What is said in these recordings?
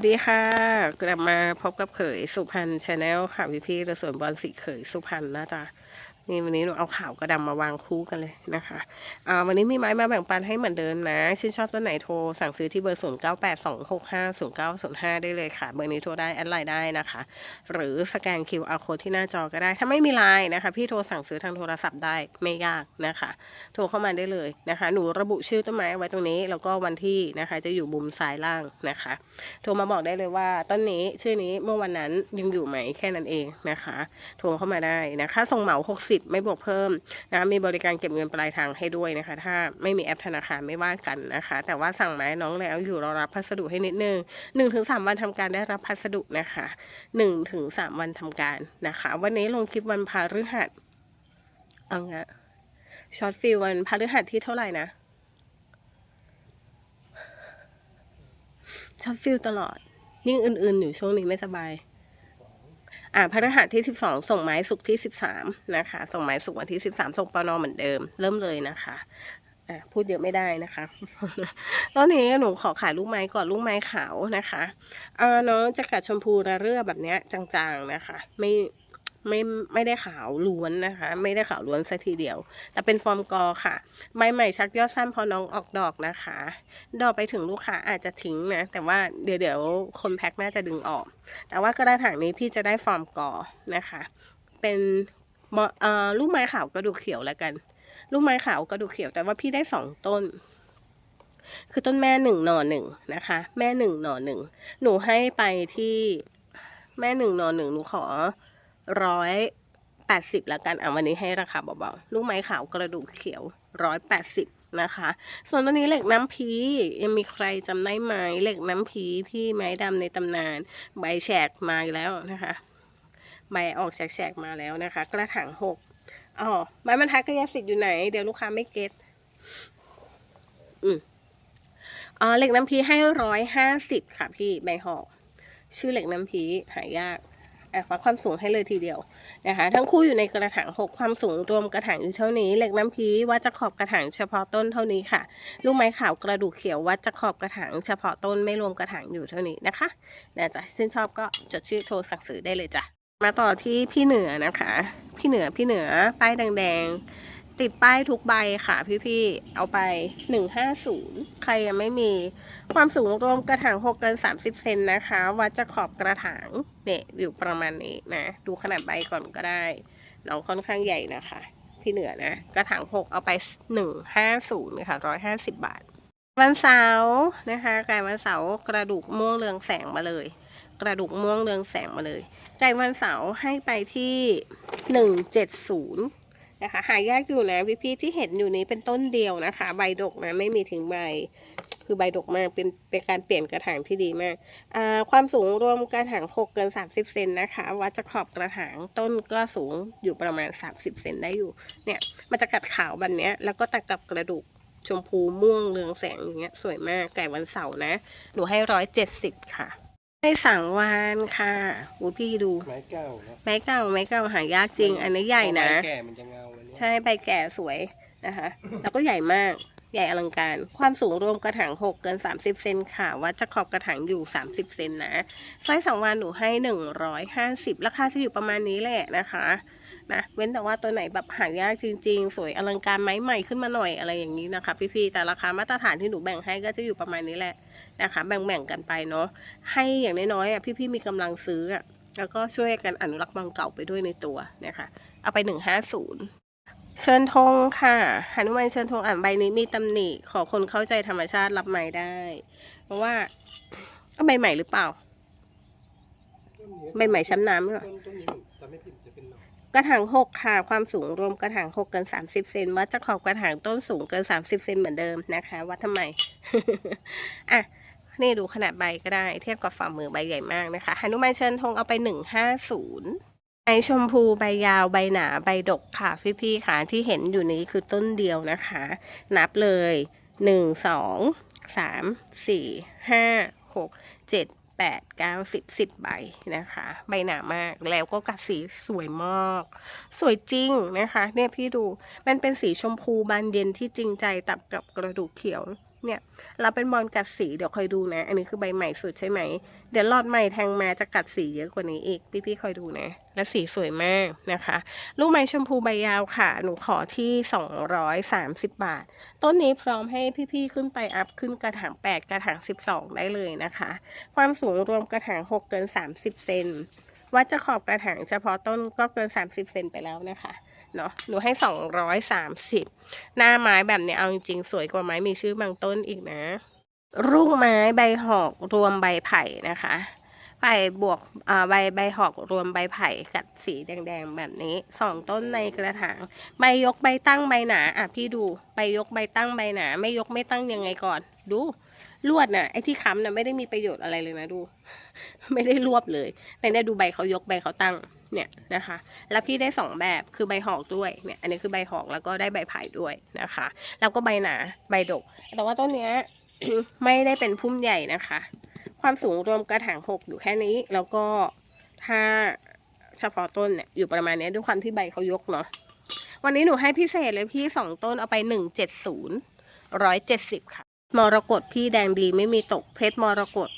วัสดีค่ะ กลับมาพบกับเขยสุพรรณชาแนลค่ะพี่พี่ๆและส่วนบอลสีเขยสุพรรณนะจ๊ะ นี่วันนี้หนูเอาข่าวกระดำมาวางคู่กันเลยนะคะอ่าวันนี้มีไม้มาแบ่งปันให้เหมือนเดิมนะ ชื่นชอบตัวไหนโทร สั่งซื้อที่เบอร์ 0 9 8 2 6 5 0 9 0 5 ได้เลยค่ะ เบอร์นี้โทรได้แอดไลน์ได้นะคะ หรือสแกน QR code ที่หน้าจอก็ได้ ถ้าไม่มีไลน์นะคะ พี่โทรสั่งซื้อทางโทรศัพท์ได้ไม่ยากนะคะ โทรเข้ามาได้เลยนะคะ หนูระบุชื่อต้นไม้ไว้ตรงนี้ แล้วก็วันที่นะคะ จะอยู่มุมซ้ายล่างนะคะ โทรมาบอกได้เลยว่าต้นนี้ชื่อนี้เมื่อวันนั้นยังอยู่ไหมแค่นั้นเองนะคะ โทรเข้ามาได้นะคะ ส่งเหมา60ไม่บวกเพิ่มนะมีบริการเก็บเงินปลายทางให้ด้วยนะคะ ถ้าไม่มีแอปธนาคารไม่ว่ากันนะคะ แต่ว่าสั่งไม้น้องแล้วอยู่รอรับพัสดุให้นิดนึง1-3ถึงวันทำการได้รับพัสดุนะคะ1ถึง3วันทำการนะคะ วันนี้ลงคลิปวันพาฤหัสเอางะช็อตฟิลวันพฤหัสที่เท่าไหร่นะช็อตฟิลตลอดยิ่งอื่นๆอยู่ช่วงนี้ไม่สบาย อ่าพฤหัสที่ 12 ส่งไม้สุกที่ 13 นะคะ ส่งไม้สุกวันที่ 13 ส่งปอนอเหมือนเดิม เริ่มเลยนะคะอ่าพูดเยอะไม่ได้นะคะตอนนี้หนูขอขายลูกไม้ก่อนลูกไม้ขาวนะคะเออน้องจะกัดชมพูระเรื่อแบบเนี้ยจางๆนะคะ ไม่ ไม่ไม่ได้ขาวล้วนนะคะ ไม่ได้ขาวล้วนสัทีเดียว แต่เป็นฟอร์มกอค่ะ ใบใหม่ชักยอดสั้นพอน้องออกดอกนะคะ ดอกไปถึงลูกค้าอาจจะทิ้งนะ แต่ว่าเดี๋ยวเดี๋ยวคนแพ็คน่าจะดึงออก แต่ว่ากระถางนี้พี่จะได้ฟอร์มกอนะคะ เป็นลูกไม้ขาวกระดูกเขียวแล้วกัน ลูกไม้ขาวกระดูกเขียว แต่ว่าพี่ได้สองต้นคือต้นแม่หนึ่งหน่อหนึ่งนะคะ แม่หนึ่งหน่อหนึ่งหนูให้ไปที่แม่หนึ่งหน่อหนึ่งหนูขอ ร้อยแปดสิบแล้วกันอะวันนี้ให้ราคาเบาๆลูกไม้ขาวกระดูกเขียวร้อยแปดสิบนะคะ ส่วนตัวนี้เหล็กน้ำพียังมีใครจำได้ไหมเหล็กน้ำพีที่ไม้ดำในตำนาน ใบแฉกมาแล้วนะคะ ใบออกแฉกๆมาแล้วนะคะ กระถางหกอ๋อไม้บรรทัดกระยาสิทธิ์อยู่ไหน เดี๋ยวลูกค้าไม่เก็ตอืมอ๋อเหล็กน้ำพีให้ร้อยห้าสิบค่ะพี่ใบหอก ชื่อเหล็กน้ำพีหายาก วัดความสูงให้เลยทีเดียวนะคะ ทั้งคู่อยู่ในกระถางหกความสูงรวมกระถางอยู่เท่านี้ เหล็กน้ำพีวัดจะขอบกระถางเฉพาะต้นเท่านี้ค่ะ ลูกไม้ขาวกระดูกเขียววัดจะขอบกระถางเฉพาะต้นไม่รวมกระถางอยู่เท่านี้นะคะนะจ๊ะชื่นชอบก็จดชื่อโทรสั่งซื้อได้เลยจ้ะมาต่อที่พี่เหนือนะคะ พี่เหนือพี่เหนือป้ายแดงๆ ติดป้ายทุกใบค่ะพี่ๆ เอาไป 150 ใครยังไม่มีความสูงรวมกระถาง 6 เกิน 30 เซนนะคะ วัดจะขอบกระถางเนี่ยอยู่ประมาณนี้นะ ดูขนาดใบก่อนก็ได้น้องค่อนข้างใหญ่นะคะพี่เหนือนะ กระถาง 6 เอาไป 150ค่ะ150 บาท วันเสาร์นะคะไก่วันเสาร์กระดูกม่วงเรืองแสงมาเลย กระดูกม่วงเรืองแสงมาเลยไก่วันเสาร์ให้ไปที่ห นึ่งเจ็ดศูนย์นะคะหายากอยู่นะพี่พี่ๆที่เห็นอยู่นี้เป็นต้นเดียวนะคะ ใบดกนะไม่มีถึงใบ คือใบดกมากเป็นเป็นการเปลี่ยนกระถางที่ดีมากอ่าความสูงรวมกระถางหกเกินสามสิบเซนนะคะวัดจะขอบกระถางต้นก็สูงอยู่ประมาณสามสิบเซนได้อยู่เนี่ยมันจะกัดขาวแบบเนี้ยแล้วก็ตัดกับกระดูกชมพูม่วงเรืองแสงอย่างเงี้ยสวยมากไก่วันเสาร์นะ หนูให้ร้อยเจ็ดสิบค่ะ ให้สังวานค่ะอูพี่ดู ไม้เก่านะไม้เก่าไม้เก่าหายากจริง อันนี้ใหญ่นะไม้แก่มันจะเงาอันเนี้ย ใช่ใบแก่สวยนะคะ แล้วก็ใหญ่มากใหญ่อลังการ ความสูงรวมกระถางหกเกินสามสิบเซนค่ะ วัดจะขอบกระถางอยู่สามสิบเซนนะสร้อยสังวานหนูให้หนึ่งร้อยห้าสิบราคาจะอยู่ประมาณนี้แหละนะคะนะเว้นแต่ว่าตัวไหนแบบหายากจริง ๆ สวยอลังการไม้ใหม่ขึ้นมาหน่อยอะไรอย่างนี้นะคะ พี่ๆแต่ราคามาตรฐานที่หนูแบ่งให้ก็จะอยู่ประมาณนี้แหละนะคะ แบ่งๆกันไปเนาะให้อย่างน้อยๆอะพี่ๆมีกำลังซื้ออะแล้วก็ช่วยกันอนุรักษ์บางเก่าไปด้วยในตัวนะคะ เอาไปหนึ่งห้าศูนย์ เชิญธงค่ะหนุมานเชิญธงอ่านใบนี้มีตำหนิขอคนเข้าใจธรรมชาติรับไม้ได้ เพราะว่าเอาใบใหม่หรือเปล่า ใบใหม่ช้ำน้ำหรือเปล่าต้นต้นนี้จะไม่ผิดจะเป็นหน่อกระถางหกค่ะ ความสูงรวมกระถางหกเกินสามสิบเซนวัดจะขอบกระถางต้นสูงเกินสามสิบเซนเหมือนเดิมนะคะวัดทำไมอะนี่ดูขนาดใบก็ได้ เทียบกับฝ่ามือใบใหญ่มากนะคะหนุมานเชิญธงเอาไปหนึ่งห้าศูนย์ ใบชมพูใบยาวใบหนาใบดกค่ะ พี่ๆค่ะที่เห็นอยู่นี้คือต้นเดียวนะคะ นับเลยหนึ่งสองสามสี่ห้าหกเจ็ดแปดเก้าสิบสิบใบนะคะ ใบหนามากแล้วก็กัดสีสวยมาก สวยจริงนะคะ เนี่ยพี่ดูมันเป็นสีชมพูบานเย็นที่จริงใจตับกับกระดูกเขียว เนี่ยเราเป็นบอลกัดสีเดี๋ยวคอยดูนะ อันนี้คือใบใหม่สุดใช่ไหม เดี๋ยวรอดใหม่แทงมาจะกัดสีเยอะกว่านี้อีก พี่ๆคอยดูนะ และสีสวยมากนะคะ ลูกไม้ชมพูใบยาวค่ะ หนูขอที่ 230 บาท ต้นนี้พร้อมให้พี่ๆขึ้นไปอัพขึ้นกระถาง 8 กระถาง 12 ได้เลยนะคะ ความสูงรวมกระถาง 6 เกิน 30 เซนวัดจะขอบกระถางเฉพาะต้นก็เกิน 30 เซนไปแล้วนะคะ เนาะหนูให้230หน้าไม้แบบเนี้ยเอาจริงๆสวยกว่าไม้มีชื่อบางต้นอีกนะลูกไม้ใบหอกรวมใบไผ่นะคะไผ่บวกใบใบหอกรวมใบไผ่กัดสีแดงๆแบบนี้สองต้นในกระถางใบยกใบตั้งใบหนาอะพี่ดูใบยกใบตั้งใบหนา ไม่ยกไม่ตั้งยังไงก่อน ดูลวดน่ะไอ้ที่ค้ำน่ะไม่ได้มีประโยชน์อะไรเลยนะดู ไม่ได้รวบเลยแต่เนี่ยดูใบเขายกใบเขาตั้ง เนี่ยนะคะแล้วพี่ได้สองแบบคือใบหอกด้วยเนี่ยอันนี้คือใบหอกแล้วก็ได้ใบไผ่ด้วยนะคะ แล้วก็ใบหนาใบดก แต่ว่าต้นเนี้ยไม่ได้เป็นพุ่มใหญ่นะคะ ความสูงรวมกระถางหกอยู่แค่นี้ แล้วก็ถ้าเฉพาะต้นเนี่ยอยู่ประมาณเนี้ยด้วยความที่ใบเขายกเนาะวันนี้หนูให้พิเศษเลยพี่สองต้นเอาไปหนึ่งเจ็ดศูนย์ร้อยเจ็ดสิบค่ะมรกตพี่แดงดีไม่มีตกเพชรมรกต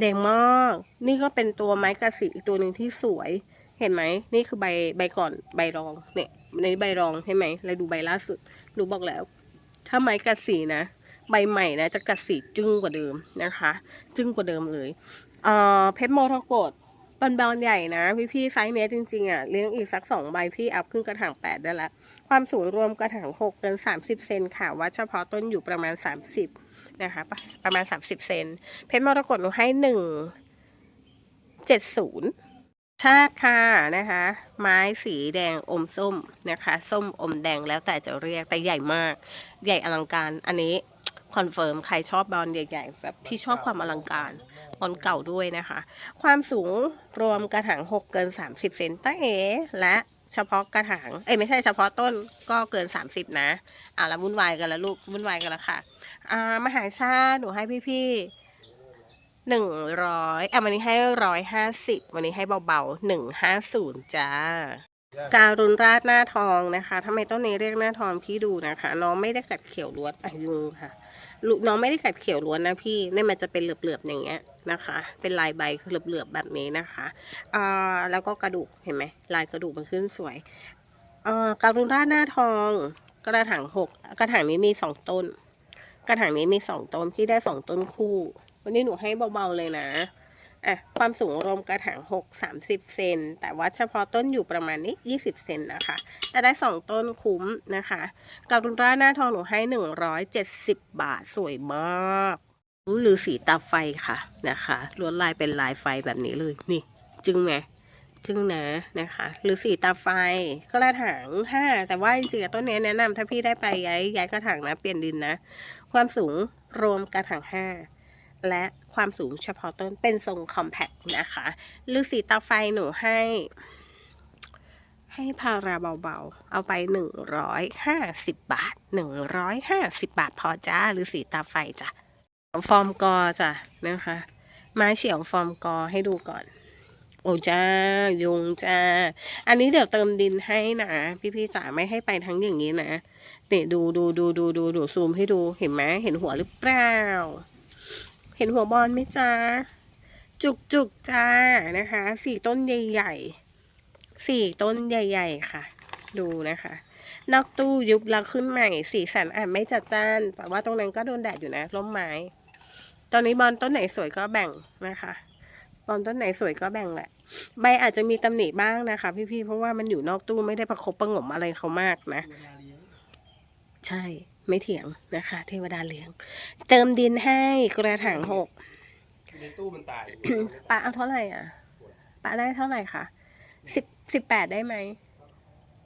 แดงมาก นี่ก็เป็นตัวไม้กระสีอีกตัวหนึ่งที่สวย เห็นไหม นี่คือใบใบก่อนใบรอง เนี่ยในใบรองใช่ไหมแล้วดูใบล่าสุด หนูบอกแล้ว ถ้าไม้กระสีนะ ใบใหม่นะจะกระสีจึ้งกว่าเดิมนะคะ จึ้งกว่าเดิมเลย เอ่อ เพชรโมทก ตปันบอลใหญ่นะพี่พี่ๆไซส์เนี้ยจริงๆอะเลี้ยงอีกสักสองใบพี่อัพขึ้นกระถางแปดได้ละความสูงรวมกระถางหกเกินสามสิบเซนค่ะ วัดเฉพาะต้นอยู่ประมาณสามสิบนะคะประประมาณสามสิบเซนเพชรมรกตหนูให้หนึ่งเจ็ดศูนย์ชาติค่ะนะคะ ไม้สีแดงอมส้มนะคะ ส้มอมแดงแล้วแต่จะเรียกแต่ใหญ่มาก ใหญ่อลังการอันนี้ คอนเฟิร์มใครชอบบอลใหญ่ๆแบบที่ชอบความอลังการบอลเก่าด้วยนะคะ ความสูงรวมกระถาง 6 เกิน 30 เซนต้เอ และเฉพาะกระถาง เอ้ยไม่ใช่เฉพาะต้นก็เกิน 30 นะ อะแล้ววุ่นวายกันแล้วลูกวุ่นวายกันแล้วค่ะ อ่ามหาชาติหนูให้พี่ๆหนึ่งร้อยอะวันนี้ให้ร้อยห้าสิบวันนี้ให้เบาๆหนึ่งห้าศูนย์จ้า การุณราชหน้าทองนะคะทำไมต้นนี้เรียกหน้าทองพี่ดูนะคะ น้องไม่ได้กัดเขียวล้วนอะยุค่ะ ลูกน้องไม่ได้กัดเขียวล้วนนะพี่นี่มันจะเป็นเหลือบๆอย่างเงี้ยนะคะ เป็นลายใบเหลือบๆแบบนี้นะคะอ่าแล้วก็กระดูกเห็นไหมลายกระดูกมันขึ้นสวยอ่าการุณาหน้าทองกระถางหกกระถางนี้มีสองต้น กระถางนี้มีสองต้นพี่ได้สองต้นคู่ วันนี้หนูให้เบาๆเลยนะ อะความสูงรวมกระถางหกสามสิบเซน แต่ว่าเฉพาะต้นอยู่ประมาณนี้ยี่สิบเซนนะคะจะได้สองต้นคุ้มนะคะการุณราหน้าทองหนูให้หนึ่งร้อยเจ็ดสิบบาทสวยมากหรือสีตาไฟค่ะนะคะลวดลายเป็นลายไฟแบบนี้เลยนี่ จึงไหมจึงนะนะคะ หรือสีตาไฟกระถางห้าแต่ว่าจริงๆต้นนี้แนะนำถ้าพี่ได้ไปย้ายย้ายกระถางนะเปลี่ยนดินนะ ความสูงรวมกระถางห้าและ ความสูงเฉพาะต้นเป็นทรงคอมแพคนะคะหรือสีตาไฟหนูให้ ให้พาราเบาๆ เอาไปหนึ่งร้อยห้าสิบบาทหนึ่งร้อยห้าสิบบาทพอจ้าหรือสีตาไฟจ้ะฟอร์มกอจ้ะนะคะไม้เฉียวฟอร์มกอให้ดูก่อน โอ้จ้ายุงจ้า อันนี้เดี๋ยวเติมดินให้นะพี่ๆจ๋าไม่ให้ไปทั้งอย่างนี้นะเนี่ยดูดูดูดูดูดูซูมให้ดูเห็นไหมเห็นหัวหรือเปล่า เห็นหัวบอลไหมจ้าจุกจุกจ้านะคะสี่ต้นใหญ่ๆสี่ต้นใหญ่ ๆ ค่ะ ดูนะคะ นอกตู้ยุบแล้วขึ้นใหม่ สีสันอาจไม่จัดจ้าน แต่ว่าตรงนั้นก็โดนแดดอยู่นะร่มไม้ ตอนนี้บอลต้นไหนสวยก็แบ่งนะคะบอลต้นไหนสวยก็แบ่งแหละ ใบอาจจะมีตำหนิบ้างนะคะ พี่ๆเพราะว่ามันอยู่นอกตู้ไม่ได้ประคบประงมอะไรเขามากนะ ใช่ ไม่เถียงนะคะ เทวดาเลี้ยง เติมดินให้กระถางหกในตู้มันตายปะเอาเท่าไหร่อะปะได้เท่าไหร่คะสิบสิบแปดได้ไหม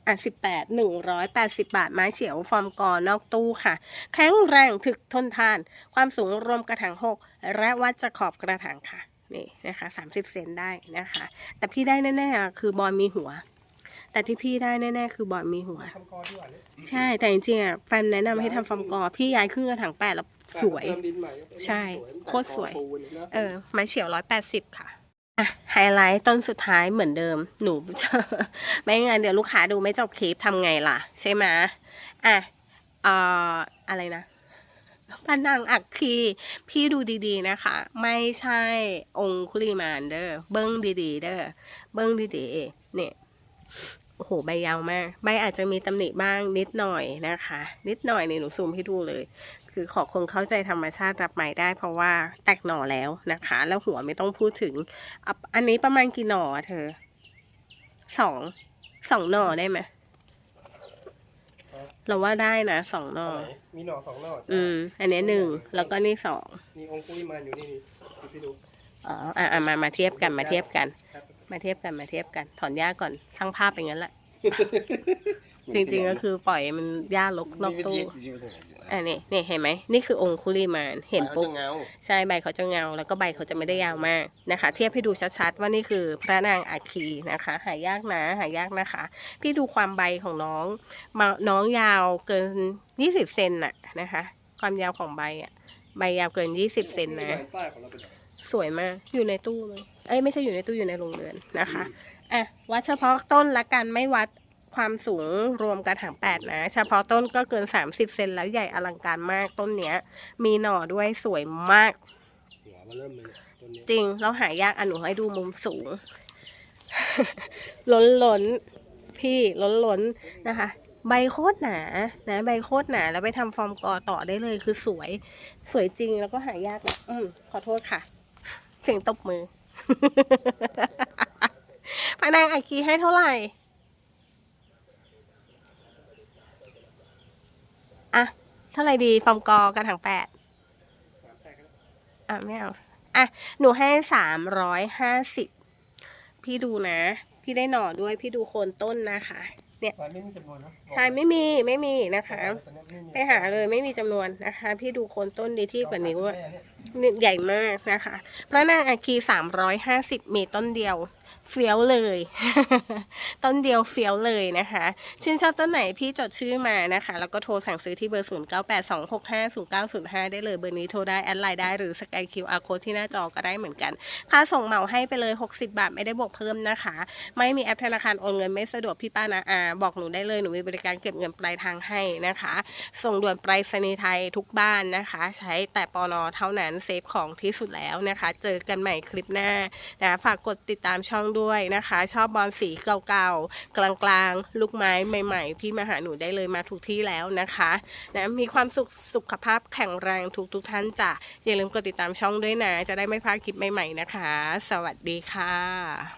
อะสิบแปดหนึ่งร้อยแปดสิบาทไม้เฉียวฟอร์มกอนอกตู้ค่ะ แข็งแรงถึกทนทาน ความสูงรวมกระถางหกและวัดจะขอบกระถางค่ะ นี่นะคะสามสิบเซนได้นะคะ แต่พี่ได้แน่ๆอะคือบอลมีหัว แต่ที่พี่ได้แน่ๆคือบอลมีหัว ทำกอดีกว่าเนี่ยใช่แต่จริงๆอะแฟนแนะนำให้ทำฟอร์มกอพี่ย้ายขึ้นกระถางแปดแล้วสวย เติมดินใหม่ก็เป็นใช่สวยโคตรสวยกอฟูนี่นะเออไม้เฉียวร้อยแปดสิบค่ะอะไฮไลท์ต้นสุดท้ายเหมือนเดิม หนู ไม่งั้นเดี๋ยวลูกค้าดูไม่จบคลิปทำไงล่ะ ใช่ไหมอะเอ่ออะไรนะพระนางอักคีพี่ดูดีๆนะคะ ไม่ใช่องคุลิมานเด้อเบิ้งดีๆเด้อเบิ้งดีๆเนี่ย โอ้โหใบยาวมาก ใบอาจจะมีตำหนิบ้างนิดหน่อยนะคะ นิดหน่อยนี่หนูซูมให้ดูเลย คือขอคนเข้าใจธรรมชาติรับใหม่ได้ เพราะว่าแตกหน่อแล้วนะคะ แล้วหัวไม่ต้องพูดถึงอะอันนี้ประมาณกี่หน่ออะเธอสองสองหน่อได้ไหมเราว่าได้นะสองหน่อไหนมีหน่อสองหน่ออืม อันนี้หนึ่งแล้วก็นี่สองมีองคุลิมานอยู่นี่นี่ดูที่ดูอ๋ออะอะมามาเทียบกันมาเทียบกันครับ มาเทียบกันมาเทียบกันถอนหญ้าก่อนช่างภาพอย่างนั้นแหละ จริงๆก็คือปล่อยมันหญ้าลกนอกตู้อันนี้นี่เห็นไหมนี่คือองคุลิมานเห็นปุ๊บขาจะเงาใช่ใบเขาจะเงา แล้วก็ใบเขาจะไม่ได้ยาวมากนะคะ เทียบให้ดูชัดๆว่านี่คือพระนางอัคคีนะคะ หายากนะหายากนะคะ พี่ดูความใบของน้องมาน้องยาวเกิน20เซนน่ะนะคะ ความยาวของใบอะใบยาวเกิน20เซนนะ ป้ายของเราเป็นแบบสวยมาก อยู่ในตู้เลยเอ้ยไม่ใช่อยู่ในตู้อยู่ในโรงเรือนนะคะอะวัดเฉพาะต้นละกันไม่วัดความสูงรวมกระถางแปดนะ เฉพาะต้นก็เกิน 30 เซนแล้วใหญ่อลังการมากต้นเนี้ย มีหน่อด้วยสวยมาก หัวมาเริ่มเลยเนี่ยต้นเนี้ยจริงเราหายากอันหนูให้ดูมุมสูง ล้นล้นๆพี่ล้นล้นๆนะคะ ใบโคตรหนานะใบโคตรหนาแล้วไปทำฟอร์มกอต่อได้เลยคือสวย สวยจริงแล้วก็หายากนะอืมขอโทษค่ะ เสียงตบมือ พนางไอคีให้เท่าไหร่ อะ เท่าไหร่ดีฟอร์มกอกระถางแปดอะ ไม่เอา อะ หนูให้สามร้อยห้าสิบพี่ดูนะ พี่ได้หน่อด้วยพี่ดูโคนต้นนะคะ ใช่ไม่มีจำนวนนะใช่ไม่มีไม่มีนะคะตอนนี้ม่มีไปหาเลยไม่มีจำนวนนะคะ พี่ดูโคนต้นดีที่กว่านิ้วอะแม่เนี่ยนี่ใหญ่มากนะคะพระนางอาคีสามร้อยห้าสิบมีต้นเดียว เฟี้ยวเลย ต้นเดียวเฟี้ยวเลยนะคะ ชื่นชอบต้นไหนพี่จดชื่อมานะคะ แล้วก็โทรสั่งซื้อที่เบอร์ 0 9 8 2 6 5 0 9 0 5 ได้เลยเบอร์นี้โทรได้แอดไลน์ได้หรือสแกน QR code ที่หน้าจอก็ได้เหมือนกัน ค่าส่งเหมาให้ไปเลย 60 บาทไม่ได้บวกเพิ่มนะคะ ไม่มีแอปธนาคารโอนเงินไม่สะดวกพี่ป้านาอาบอกหนูได้เลยหนูมีบริการเก็บเงินปลายทางให้นะคะ ส่งด่วนไปรษณีย์ไทยทุกบ้านนะคะ ใช้แต่ปอนอเท่านั้นเซฟของที่สุดแล้วนะคะ เจอกันใหม่คลิปหน้านะฝากกดติดตามช่องด้วยนะคะ ชอบบอลสีเก่าๆ กลางๆ ลูกไม้ใหม่ๆพี่มาหาหนูได้เลยมาถูกที่แล้วนะคะนะมีความสุขสุขภาพแข็งแรงทุกทุกๆท่านจ้ะอย่าลืมกดติดตามช่องด้วยนะ จะได้ไม่พลาดคลิปใหม่ๆนะคะ สวัสดีค่ะ